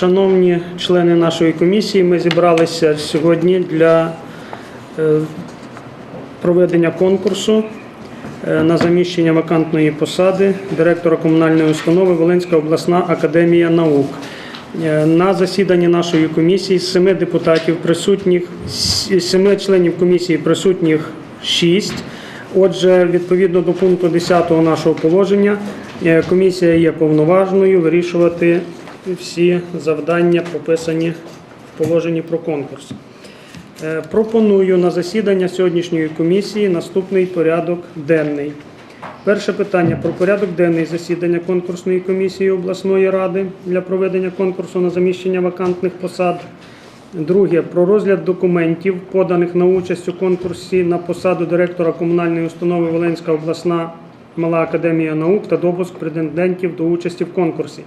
Шановні члени нашої комісії, ми зібралися сьогодні для е, проведення конкурсу е, на заміщення вакантної посади директора комунальної установи Волинська обласна академія наук. Е, На засіданні нашої комісії семи депутатів присутніх, семи членів комісії присутніх шість. Отже, відповідно до пункту 10 нашого положення, комісія є повноважною вирішувати всі завдання, прописані в положенні про конкурс. Е, Пропоную на засідання сьогоднішньої комісії наступний порядок денний. Перше питання про порядок денний засідання конкурсної комісії обласної ради для проведення конкурсу на заміщення вакантних посад. Друге про розгляд документів, поданих на участь у конкурсі на посаду директора комунальної установи Волинська обласна мала академія наук та допуск претендентів до участі в конкурсі.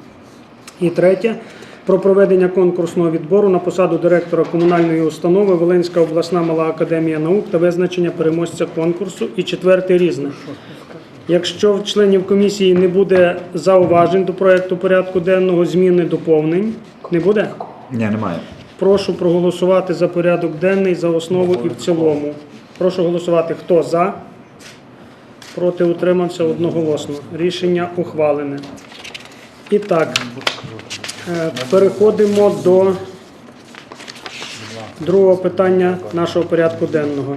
І третє про проведення конкурсного відбору на посаду директора комунальної установи Волинська обласна мала академія наук та визначення переможця конкурсу. І четверте різне. Якщо в членів комісії не буде зауважень до проекту порядку денного, зміни доповнень, не буде? Ні, немає. Прошу проголосувати за порядок денний за основу і в цілому. Прошу голосувати, хто за, проти утримався одноголосно. Рішення ухвалене. І так, переходимо до другого питання нашого порядку денного.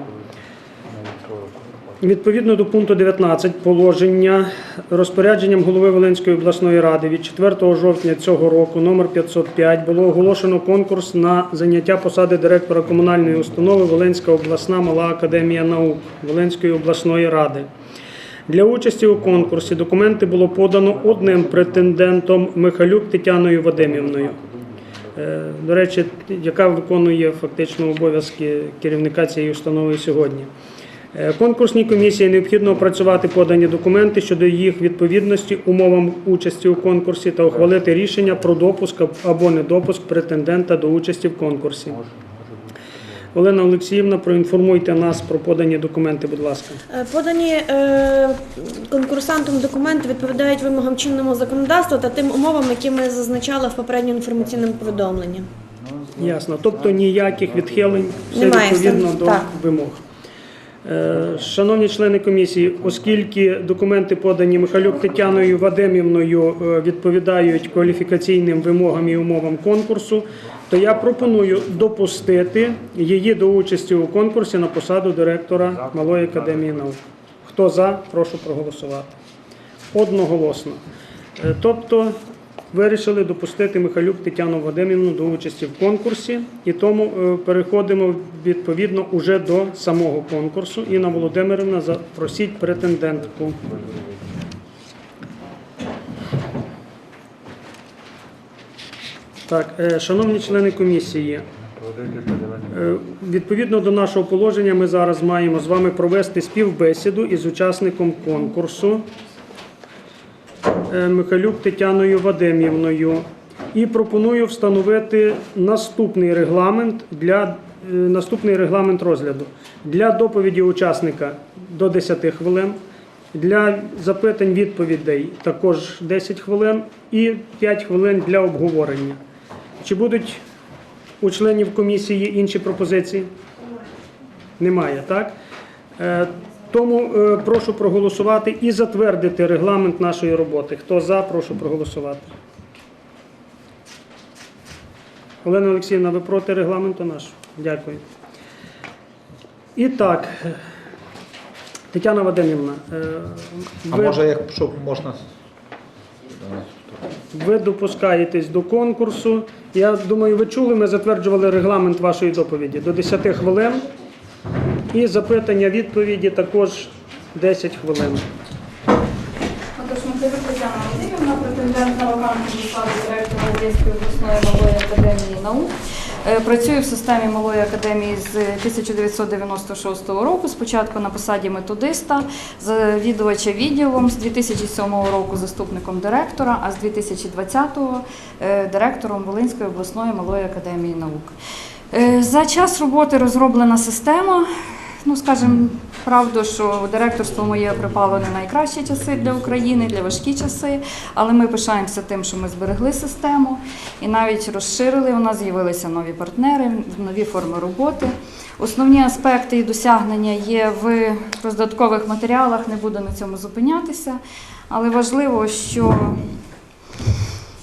Відповідно до пункту 19 положення розпорядженням голови Волинської обласної ради від 4 жовтня цього року номер 505 було оголошено конкурс на заняття посади директора комунальної установи Волинська обласна мала академія наук Волинської обласної ради. Для участі у конкурсі документи було подано одним претендентом Михалюк Тетяною Вадимівною. Е, До речі, яка виконує фактично обов'язки керівника цієї установи сьогодні. Е, Конкурсній комісії необхідно опрацювати подані документи щодо їх відповідності умовам участі у конкурсі та ухвалити рішення про допуск або недопуск претендента до участі в конкурсі. Олена Олексіївна, проінформуйте нас про подані документи, будь ласка. Е, Подані е, конкурсантом документи відповідають вимогам чинного законодавства та тим умовам, які ми зазначали в попередньому інформаційному повідомленні. Ясно. Тобто ніяких відхилень, все Немає, відповідно до так. вимог. Е, Шановні члени комісії, оскільки документи подані Михайлюк Тетяною Вадимівною е, відповідають кваліфікаційним вимогам і умовам конкурсу, то я пропоную допустити її до участі у конкурсі на посаду директора Малої академії наук. Хто за, прошу проголосувати. Одноголосно. Е, Тобто вирішили допустити Михайлюк Тетяну Вадимівну до участі в конкурсі, і тому е, переходимо відповідно уже до самого конкурсу. Інна Володимирівна, запросіть претендентку. Так, е, шановні члени комісії, е, відповідно до нашого положення, ми зараз маємо з вами провести співбесіду із учасником конкурсу. Е, Михайлюк Тетяною Вадимівною. І пропоную встановити наступний регламент для е, наступний регламент розгляду. Для доповіді учасника до 10 хвилин, для запитань відповідей також 10 хвилин і 5 хвилин для обговорення. Чи будуть у членів комісії інші пропозиції? Немає, так? Тому е, прошу проголосувати і затвердити регламент нашої роботи. Хто за, прошу проголосувати. Олена Олексіївна, ви проти регламенту нашого? Дякую. І так, Тетяна Вадимівна, е, А ви, може, якщо можна. ви допускаєтесь до конкурсу. Я думаю, ви чули, ми затверджували регламент вашої доповіді до 10 хвилин. І запитання відповіді також 10 хвилин. Отож, Максимир Тетяна Вадимівна, претендент на вакантну посаду директора Одеської обласної малої академії наук. Е, Працюю в системі малої академії з 1996 року. Спочатку на посаді методиста, завідувача відділом з 2007 року заступником директора, а з 2020-го е, директором Волинської обласної малої академії наук. Е, За час роботи розроблена система, ну скажімо, Правда, що директорство моє припало не найкращі часи для України, для важкі часи, але ми пишаємося тим, що ми зберегли систему і навіть розширили. У нас з'явилися нові партнери, нові форми роботи. Основні аспекти і досягнення є в роздаткових матеріалах, не буду на цьому зупинятися, але важливо, що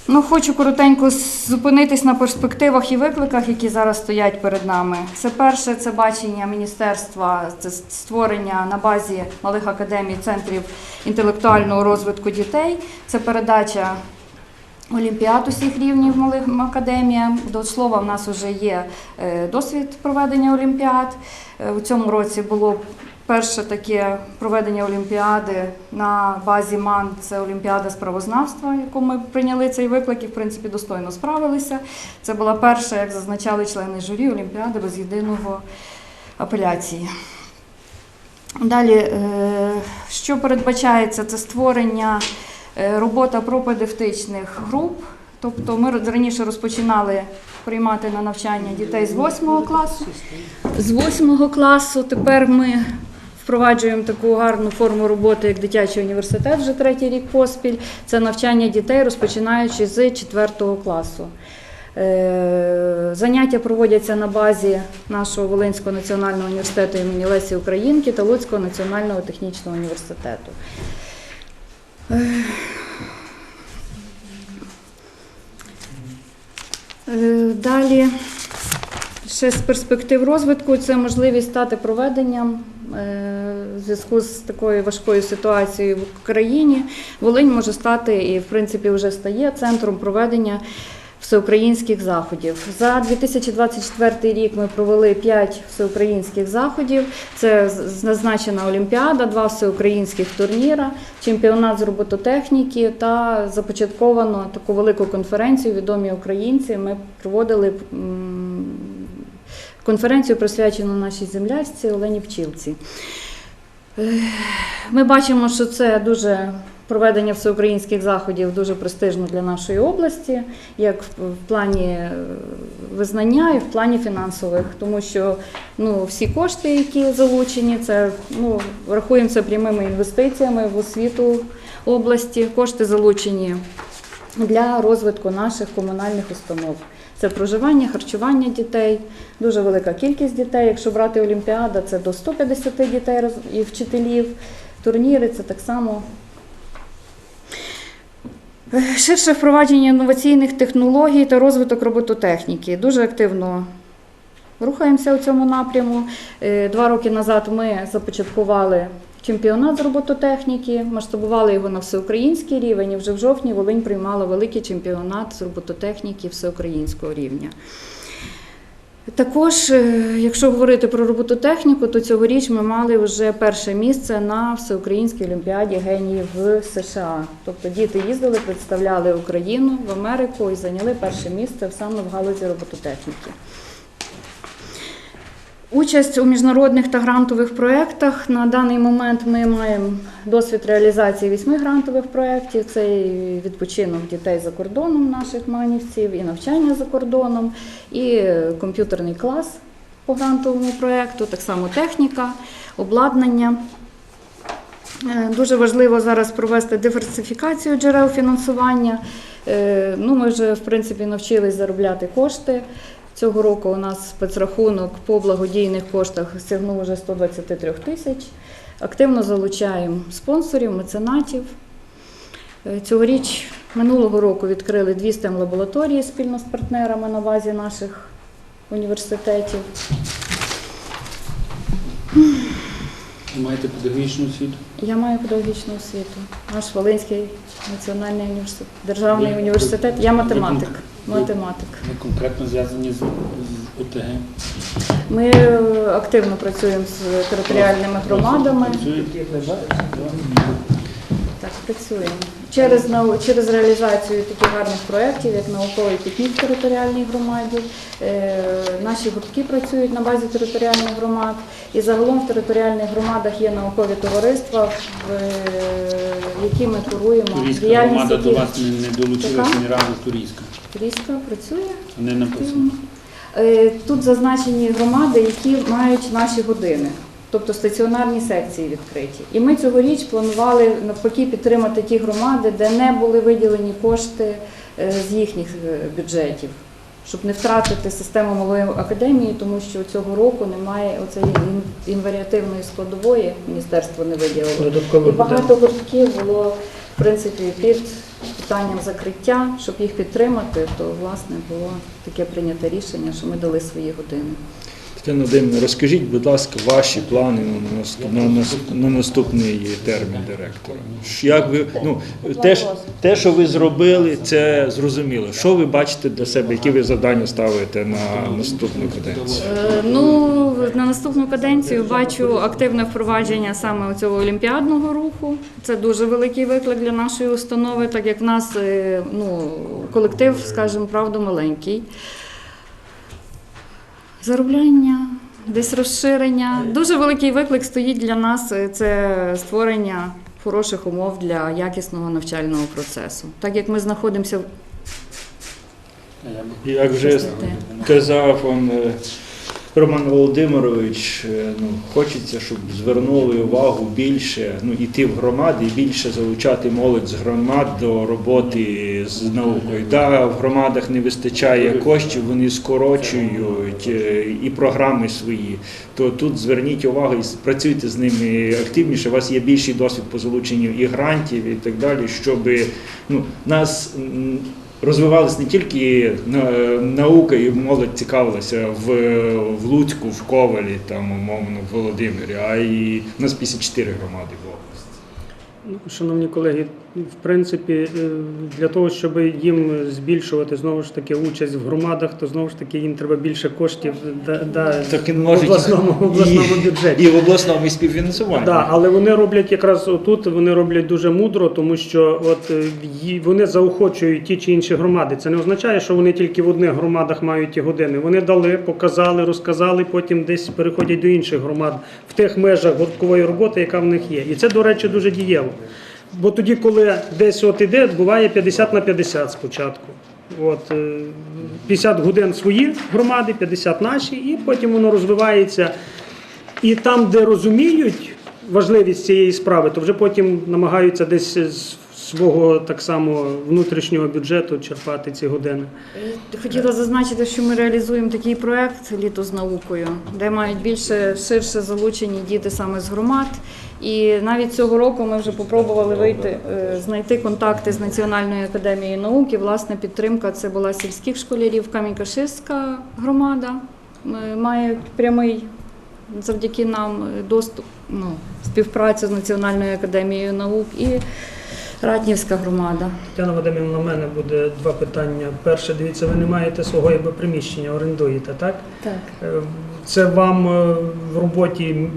Ну, хочу коротенько зупинитись на перспективах і викликах, які зараз стоять перед нами. Це перше, це бачення міністерства, це створення на базі малих академій центрів інтелектуального розвитку дітей. Це передача олімпіад усіх рівнів малим академіям. До слова, в нас вже є е, досвід проведення олімпіад. Е, У цьому році було перше таке проведення олімпіади на базі МАН. Це Олімпіада з правознавства, яку ми прийняли цей виклик і, в принципі, достойно справилися. Це була перша, як зазначали члени журі, олімпіада без єдиного апеляції. Далі, е, що передбачається, це створення робота пропедевтичних груп. Тобто ми раніше розпочинали приймати на навчання дітей з 8 класу. З 8 класу тепер ми впроваджуємо таку гарну форму роботи, як дитячий університет вже третій рік поспіль. Це навчання дітей, розпочинаючи з 4 класу. Е, Заняття проводяться на базі нашого Волинського національного університету імені Лесі Українки та Луцького національного технічного університету. Е, Далі ще з перспектив розвитку це можливість стати проведенням е, в зв'язку з такою важкою ситуацією в Україні. Волинь може стати і, в принципі, вже стає центром проведення всеукраїнських заходів. За 2024 рік ми провели 5 всеукраїнських заходів. Це назначена Олімпіада, два всеукраїнських турніра, чемпіонат з робототехніки та започатковано таку велику конференцію Відомі українці. Ми проводили конференцію, присвячену нашій землячці Олені Пчілці. Ми бачимо, що це дуже проведення всеукраїнських заходів дуже престижно для нашої області, як в плані е, визнання і в плані фінансових, тому що ну, всі кошти, які залучені, це ну, рахуємо прямими інвестиціями в освіту області. Кошти залучені для розвитку наших комунальних установ. Це проживання, харчування дітей, дуже велика кількість дітей. Якщо брати Олімпіада, це до 150 дітей і вчителів. Турніри це так само. Ширше впровадження інноваційних технологій та розвиток робототехніки. Дуже активно рухаємося у цьому напряму. Е, Два роки назад ми започаткували чемпіонат з робототехніки, масштабували його на всеукраїнський рівень. І вже в жовтні Волинь приймала великий чемпіонат з робототехніки всеукраїнського рівня. Також, е, якщо говорити про робототехніку, то цьогоріч ми мали вже перше місце на всеукраїнській олімпіаді геніїв в США. Тобто діти їздили, представляли Україну в Америку і зайняли перше місце саме в галузі робототехніки. Участь у міжнародних та грантових проєктах. На даний момент ми маємо досвід реалізації вісьми грантових проєктів. Це і відпочинок дітей за кордоном наших манівців, і навчання за кордоном, і комп'ютерний клас по грантовому проєкту, так само техніка, обладнання. Е, Дуже важливо зараз провести диверсифікацію джерел фінансування. Е, Ну, ми вже в принципі навчились заробляти кошти. Цього року у нас спецрахунок по благодійних коштах сягнув вже 123 тисяч. Активно залучаємо спонсорів, меценатів. Е, Цьогоріч минулого року відкрили дві stem лабораторії спільно з партнерами на базі наших університетів. Маєте педагогічну освіту? Я маю педагогічну освіту. Наш Волинський національний університет, державний університет. Я математик. Математик. Ми конкретно зв'язані з, з ОТГ. Ми е, активно працюємо з територіальними громадами. Так, працюємо. Через, через реалізацію таких гарних проєктів, як науковий пікнік в територіальній громаді. Е, Наші гуртки працюють на базі територіальних громад. І загалом в територіальних громадах є наукові товариства, в, е, які ми куруємо. Турійська громада до вас не, не долучилася ні разу турійська. Турійська працює. Не написано. Е, Тут зазначені громади, які мають наші години. тобто стаціонарні секції відкриті. І ми цьогоріч планували навпаки підтримати ті громади, де не були виділені кошти е, з їхніх е, бюджетів. Щоб не втратити систему малої академії, тому що цього року немає оцеї ін- інваріативної складової, міністерство не виділило. І багато гуртків було в принципі під питанням закриття, щоб їх підтримати, то власне було таке прийняте рішення, що ми дали свої години. Тетяна Володимирівна, розкажіть, будь ласка, ваші плани на, наступ- на, на наступний термін директора. Як ви, ну, те, те, що ви зробили, це зрозуміло. Що ви бачите для себе, які ви завдання ставите на наступну каденцію? Е, Ну, наступну каденцію бачу активне впровадження саме цього олімпіадного руху. Це дуже великий виклик для нашої установи, так як в нас е, ну, колектив, скажімо, правда, маленький. Заробляння, десь розширення. Дуже великий виклик стоїть для нас е, це створення хороших умов для якісного навчального процесу. Так як ми знаходимося в Як вже казав он, е, Роман Володимирович, е, ну, хочеться, щоб звернули увагу більше, ну, іти в громади і більше залучати молодь з громад до роботи з наукою. Да, в громадах не вистачає коштів, вони скорочують е, і програми свої. То тут зверніть увагу і працюйте з ними активніше. У вас є більший досвід по залученню і грантів, і так далі, щоб ну, нас. Розвивалась не тільки на- наука і молодь цікавилася в, в Луцьку, в Ковалі, там, умовно, в Володимирі, а й у нас 54 громади. Ну, Шановні колеги, в принципі, е, для того, щоб їм збільшувати знову ж таки участь в громадах, то знову ж таки їм треба більше коштів да, да, Так і в обласному, в обласному бюджеті. І в обласному і співфінансуванні. Да, але вони роблять якраз отут, вони роблять дуже мудро, тому що от е, вони заохочують ті чи інші громади. Це не означає, що вони тільки в одних громадах мають ті години. Вони дали, показали, розказали, потім десь переходять до інших громад в тих межах гурткової роботи, яка в них є. І це, до речі, дуже дієво. Бо тоді, коли десь от іде, буває 50 на 50 спочатку. От, е, 50 годин свої громади, 50 наші, і потім воно розвивається. І там, де розуміють важливість цієї справи, то вже потім намагаються десь з свого так само внутрішнього бюджету черпати ці години. Хотіла зазначити, що ми реалізуємо такий проект літо з наукою, де мають більше ширше залучені діти саме з громад. І навіть цього року ми вже попробували вийти, е, знайти контакти з Національною академією наук. І, власне, підтримка це була сільських школярів. Камінь-Каширська громада е, має прямий завдяки нам е, доступ, ну, співпрацю з Національною академією наук і Ратнівська громада. Тетяна Вадимівна, у мене буде два питання. Перше, дивіться, ви не маєте свого якби, приміщення, орендуєте, так? Так. Це вам в роботі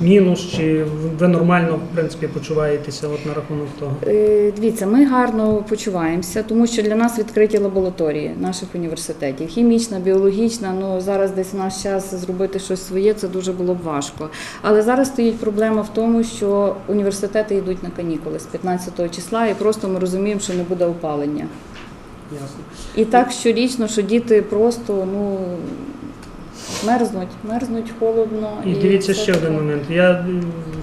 мінус, чи ви нормально в принципі почуваєтеся от на рахунок того? Е, Дивіться, ми гарно почуваємося, тому що для нас відкриті лабораторії наших університетів. Хімічна, біологічна. Ну зараз десь в наш час зробити щось своє, це дуже було б важко. Але зараз стоїть проблема в тому, що університети йдуть на канікули з 15 числа, і просто ми розуміємо, що не буде опалення. Ясно. І так щорічно, що діти просто ну мерзнуть, мерзнуть холодно. І дивіться ще один момент. Я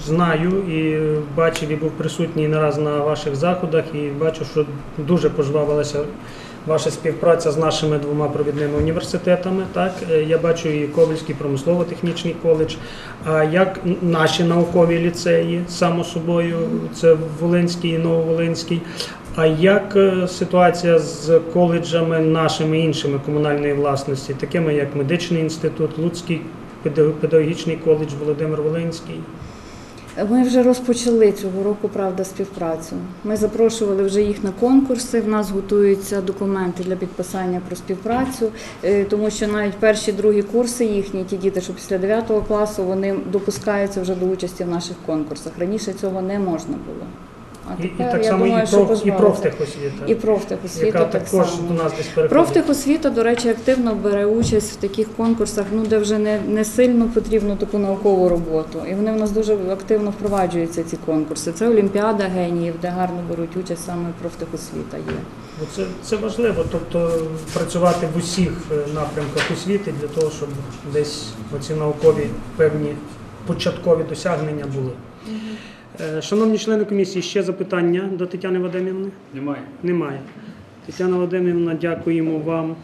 знаю і бачив і був присутній не раз на ваших заходах, і бачу, що дуже пожвавилася ваша співпраця з нашими двома провідними університетами. Так, Е, я бачу і Ковальський промислово-технічний коледж. А як наші наукові ліцеї, само собою, це Волинський і Нововолинський. А як е, ситуація з коледжами нашими іншими комунальної власності, такими як медичний інститут, Луцький педагогічний коледж Володимир Волинський? Ми вже розпочали цього року, правда, співпрацю. Ми запрошували вже їх на конкурси. В нас готуються документи для підписання про співпрацю, е, тому що навіть перші другі курси їхні, ті діти, що після 9 класу, вони допускаються вже до участі в наших конкурсах. Раніше цього не можна було. А І, і так я само думаю, і, що проф, і профтехосвіта, І профтехосвіта яка так також само. до нас десь переходить. Профтехосвіта, до речі, активно бере участь в таких конкурсах, ну де вже не, не сильно потрібно таку наукову роботу. І вони в нас дуже активно впроваджуються ці конкурси. Це Олімпіада геніїв, де гарно беруть участь саме профтехосвіта є. Це, це важливо, тобто працювати в усіх е, напрямках освіти для того, щоб десь оці наукові певні початкові досягнення були. Е, Шановні члени комісії, ще запитання до Тетяни Вадимівни? Немає. Немає. Тетяна Вадимівна, дякуємо вам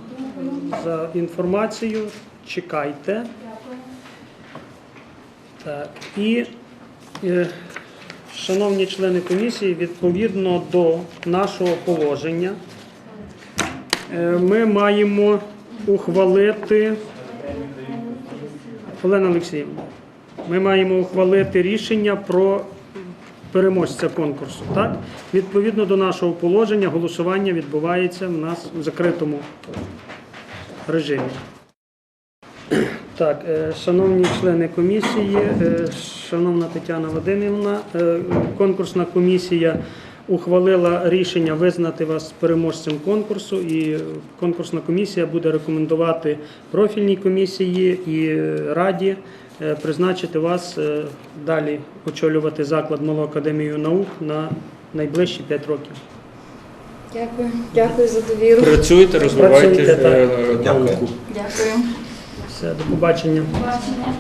за інформацію. Чекайте. Так. І, е, шановні члени комісії, відповідно до нашого положення, е, ми маємо ухвалити. Олена Олексіївна, ми маємо ухвалити рішення про переможця конкурсу. Так? Відповідно до нашого положення, голосування відбувається в нас у закритому режимі. Так, е, шановні члени комісії, е, шановна Тетяна Вадимівна, е, конкурсна комісія ухвалила рішення визнати вас переможцем конкурсу, і конкурсна комісія буде рекомендувати профільній комісії і раді призначити вас е, далі очолювати заклад Малу академію наук на найближчі 5 років. Дякую. Дякую за довіру. Працюйте, розвивайте Працюйте, так. е, науку. Дякую. Все, до побачення. Бачення.